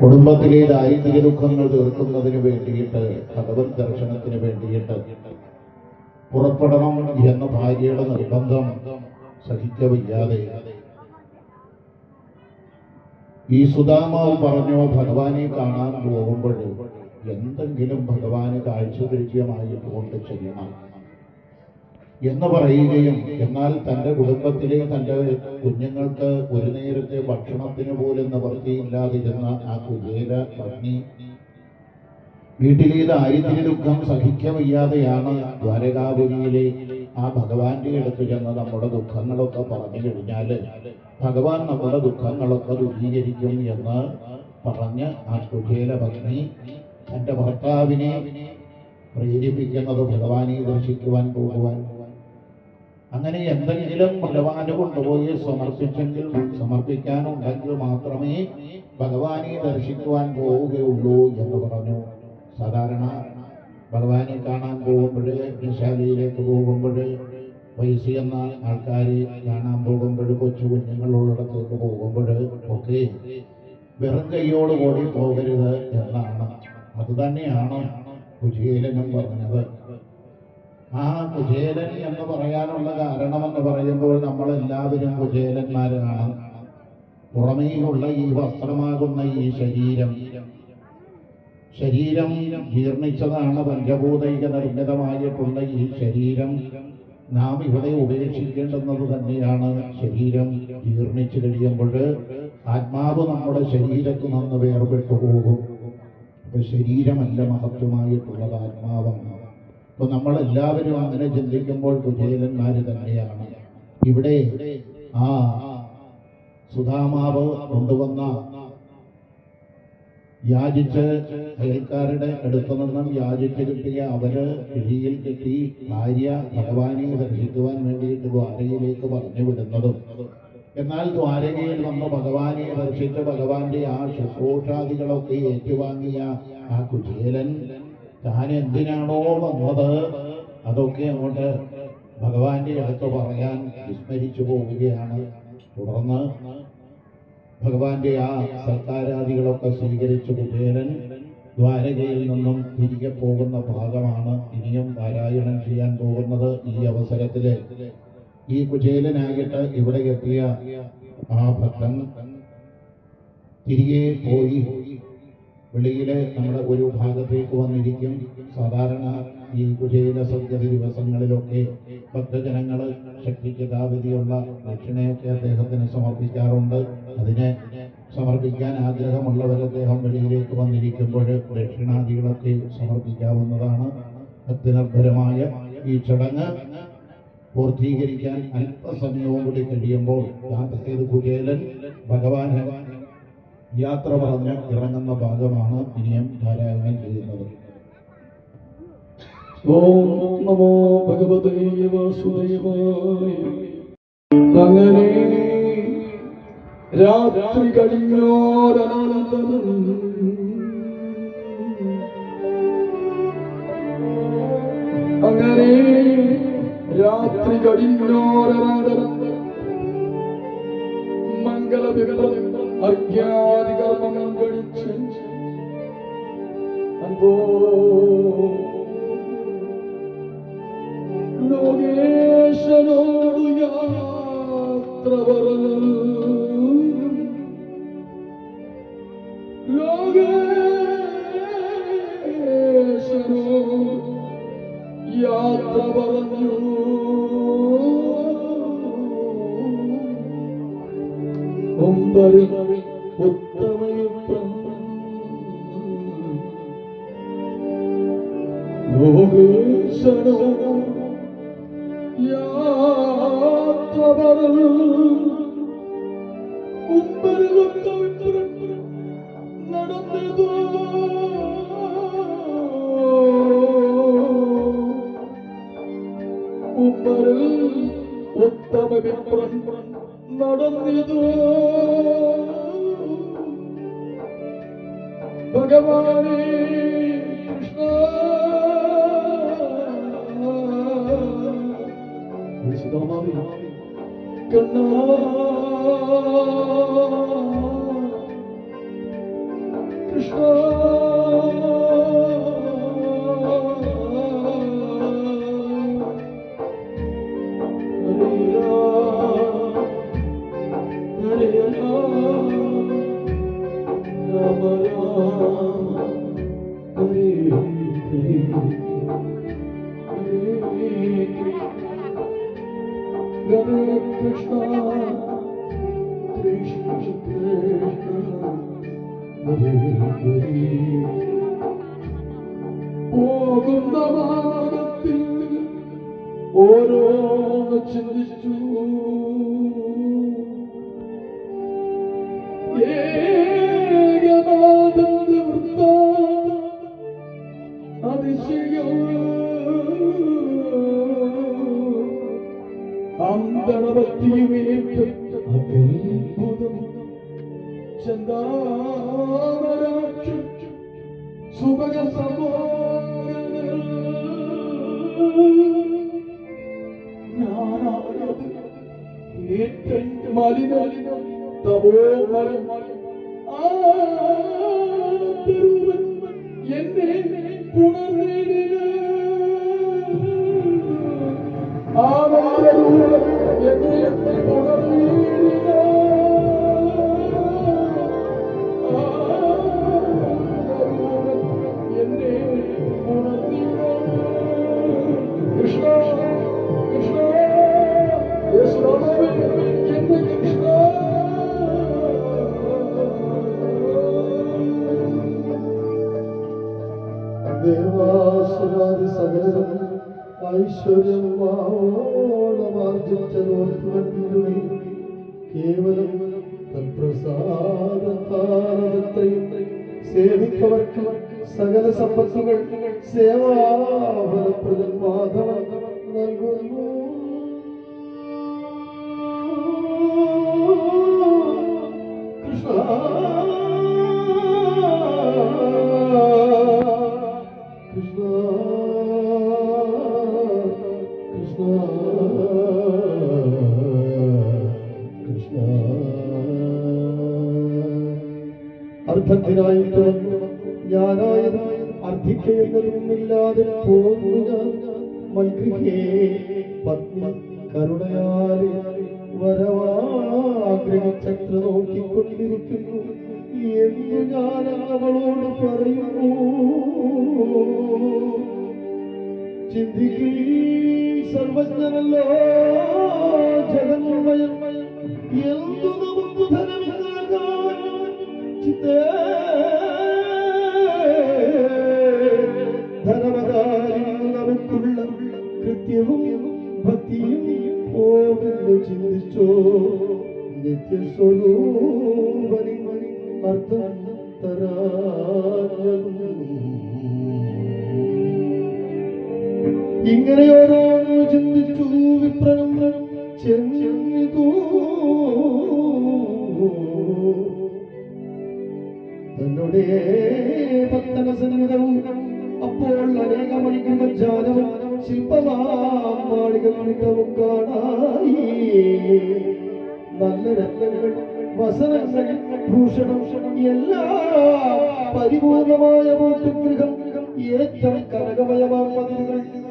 കുടുംബത്തിലെ ദാരിദ്ര്യ ദുഃഖങ്ങൾ തീർക്കുന്നതിന് വേണ്ടിയിട്ട് ഭഗവത് ദർശനത്തിന് വേണ്ടിയിട്ട് പുറപ്പെടണം എന്ന ഭാര്യയുടെ നിർബന്ധം സഹിക്കവില്ലാതെ ഈ സുധാമാവ് പറഞ്ഞു ഭഗവാനെ കാണാൻ പോകുമ്പോൾ എന്തെങ്കിലും ഭഗവാന് കാഴ്ചദൃശ്യമായിട്ട് കൊണ്ട് ചെയ്യണം എന്ന് പറയുകയും എന്നാൽ തന്റെ കുടുംബത്തിലെ തന്റെ കുഞ്ഞുങ്ങൾക്ക് ഒരു നേരത്തെ ഭക്ഷണത്തിന് പോലും നിവൃത്തിയില്ലാതിരുന്ന ആ കുബേര പത്നി വീട്ടിലെ ദാരിദ്ര്യ ദുഃഖം സഹിക്കവയ്യാതെയാണ് ദ്വാരകാപുരിയിലെ ആ ഭഗവാന്റെ അടുത്ത് ചെന്ന് നമ്മുടെ ദുഃഖങ്ങളൊക്കെ പറഞ്ഞു കഴിഞ്ഞാൽ ഭഗവാൻ നമ്മുടെ ദുഃഖങ്ങളൊക്കെ ദുഃഖീകരിക്കും എന്ന് പറഞ്ഞ് ആ കുബേര പത്നി തന്റെ ഭർത്താവിനെ പ്രേരിപ്പിക്കുന്നത് ഭഗവാനെ ദർശിക്കുവാൻ പോകുവാൻ അങ്ങനെ എന്തെങ്കിലും ഭഗവാന് കൊണ്ടുപോയി സമർപ്പിച്ചെങ്കിൽ സമർപ്പിക്കാനുണ്ടെങ്കിൽ മാത്രമേ ഭഗവാനെ ദർശിക്കുവാൻ പോവുകയുള്ളൂ എന്ന് പറഞ്ഞു. സാധാരണ ഭഗവാനെ കാണാൻ പോകുമ്പോൾ യജ്ഞശാലയിലേക്ക് പോകുമ്പോൾ വയസ്സ് എന്ന ആൾക്കാർ കാണാൻ പോകുമ്പോൾ കൊച്ചു കുഞ്ഞുങ്ങളുള്ളിടത്തേക്ക് പോകുമ്പോൾ ഒക്കെ വെറും കൈയോടുകൂടി പോകരുത് എന്നാണ്. അത് തന്നെയാണ് കുചേലനും പറഞ്ഞത്. ആ കുചേലൻ എന്ന് പറയാനുള്ള കാരണമെന്ന് പറയുമ്പോൾ നമ്മളെല്ലാവരും കുചേലന്മാരാണ്. പുറമേയുള്ള ഈ വസ്ത്രമാകുന്ന ഈ ശരീരം. ശരീരം ജീർണിച്ചതാണ് പഞ്ചഭൂതൈക നിർമ്മിതമായിട്ടുള്ള ഈ ശരീരം. നാം ഇവിടെ ഉപേക്ഷിക്കേണ്ടുന്നത് തന്നെയാണ് ശരീരം ജീർണിച്ചു കഴിയുമ്പോൾ. ആത്മാവ് നമ്മുടെ ശരീരത്തിൽ നിന്ന് വേർപെട്ടു പോകും. അപ്പൊ ശരീരമല്ല മഹത്വമായിട്ടുള്ളത് ആത്മാവാണ്. അപ്പൊ നമ്മളെല്ലാവരും അങ്ങനെ ചിന്തിക്കുമ്പോൾ കുചേലന്മാര് തന്നെയാണ്. ഇവിടെ ആ സുധാമാവ് കൊണ്ടുവന്ന യാചിച്ച് അയൽക്കാരുടെ അടുത്തു നിന്നും യാചിച്ച് കിട്ടിയ അവർ കിഴിയിൽ കിട്ടി ഭാര്യ ഭഗവാനെ ദർശിക്കുവാൻ വേണ്ടിയിട്ട് ദ്വാരകയിലേക്ക് പറഞ്ഞു വിടുന്നതും. എന്നാൽ ദ്വാരകയിൽ വന്ന് ഭഗവാനെ ദർശിച്ച് ഭഗവാന്റെ ആ ശുശ്രൂഷാദികളൊക്കെ ഏറ്റുവാങ്ങിയ ആ കുചേലൻ താൻ എന്തിനാണോ വന്നത്? അതൊക്കെ അങ്ങോട്ട് ഭഗവാന്റെ അടുത്ത് പറയാൻ വിസ്മരിച്ചു പോവുകയാണ്. തുടർന്ന് ഭഗവാന്റെ ആ സൽക്കാരാദികളൊക്കെ സ്വീകരിച്ചു കുബേരൻ ദ്വാരകയിൽ നിന്നും തിരികെ പോകുന്ന ഭാഗമാണ് ഇനിയും പാരായണം ചെയ്യാൻ പോകുന്നത് ഈ അവസരത്തിൽ. ഈ കുചേലനായിട്ട് ഇവിടെ എത്തിയ ആ ഭക്തൻ തിരികെ പോയി വെളിയിലെ നമ്മുടെ ഒരു ഭാഗത്തേക്ക് വന്നിരിക്കും. സാധാരണ ഈ കുചേല സൗകര്യ ദിവസങ്ങളിലൊക്കെ ഭക്തജനങ്ങൾ ശക്തിക്ക് താപതിയുള്ള ദക്ഷിണയൊക്കെ അദ്ദേഹത്തിന് സമർപ്പിക്കാറുണ്ട്. അതിനെ സമർപ്പിക്കാൻ ആഗ്രഹമുള്ളവർ അദ്ദേഹം വെളിയിലേക്ക് വന്നിരിക്കുമ്പോൾ ദക്ഷിണാദികളൊക്കെ സമർപ്പിക്കാവുന്നതാണ്. ഭക്തിനിർഭരമായ ഈ ചടങ്ങ് പൂർത്തീകരിക്കാൻ അല്പസമയവും കൂടി കഴിയുമ്പോൾ യാത്രയത് കുചേലൻ ഭഗവാന് യാത്ര പറഞ്ഞ് ഇറങ്ങുന്ന ഭാഗമാണ് ഇനിയും പാരായണം ചെയ്യുന്നത് ഓം നമോ ഭഗവതേ വാസുദേവായ. അങ്ങനെ രാത്രി കഴിഞ്ഞോരനന്തരം അങ്ങനെ രാത്രി കഴിഞ്ഞോരനന്തരം മംഗളവിപ്രം അർഘ്യാദികർമ്മം കഴിച്ച് അൻപോ ലോകേശനോടു യാത്ര പറഞ്ഞു ലോകേശനോ യാത്ര പറഞ്ഞു ഒമ്പത് ലോകേശനോ യാത്ര നടന്നതോ? ഉമ്മരിൽ ഉത്തമ വിപ്രൻ നടന്നതോ? ഭഗവാനേ കണ്ണ പോകുന്ന മാർഗത്തിൽ ഓരോന്ന് ചിന്തിച്ചു. ഏകനാഥന്റെ വൃത്താന്തം അതിശയം. അന്തണപത്തിയുമേറ്റ് അത്യത്ഭുതം. ചന്ദാമരാക്ഷ സുഭഗ ഞാനായത് ഏറ്റവും മലിന തപോമലം ആ തിരുവൻ എന്നെ പുണർന്നിടിന ആ മന്ത്രരൂപം എന്നെ പുണർന്നിടിന ഐശ്വര്യം വാണമാർജിച്ചതോർത്തുകൊണ്ടിരുമേ കേവലം തത്പ്രസാദത്താലത്രയും സേവിക്കവർക്ക് സകല സമ്പത്തുകൾ സേവാഫലപ്രദൻ മാധവൻ നൽകുന്നു. മൽഗൃഹേ പത്നി കരുണയാലെ വരവാഗ്രഹിച്ചത്ര നോക്കിക്കൊണ്ടിരിക്കുന്നു. എന്ന് ഞാൻ അവളോട് പറയുന്നു. ചിന്തിക്കീ സർവജ്ഞനല്ലോ ജഗന്മയൻ എന്തു ഇങ്ങനെ ഓരോന്ന് ചിന്തിച്ചു വിപ്രനം ചെന്നിതു തന്നോടേ സന്നിധവും അപ്പോൾ അനേകമണിക്കുന്ന ജാലവും ശില്പമാളികളും കാണായി. നല്ല രത്നങ്ങൾ വസനങ്ങൾ ഭൂഷണം എല്ലാം പരിപൂർണമായ വീട്ടുഗൃഹം ഏറ്റവും കനകമയമാം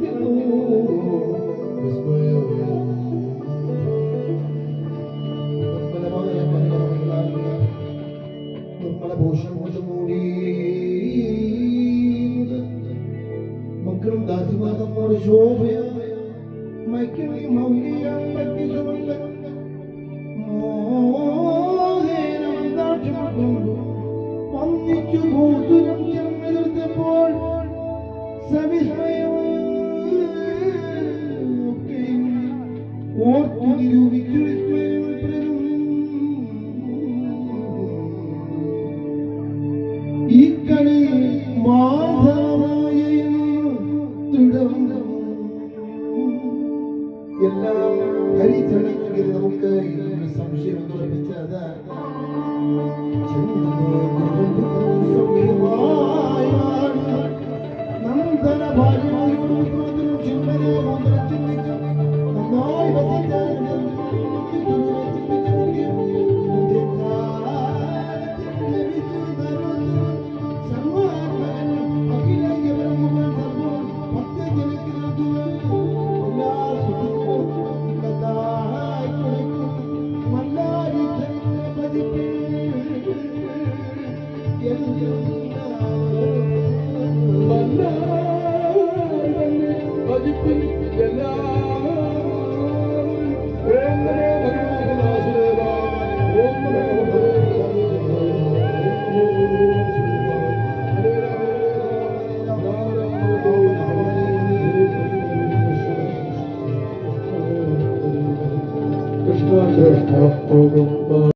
Thank you. Krishna Krishna Prabhupada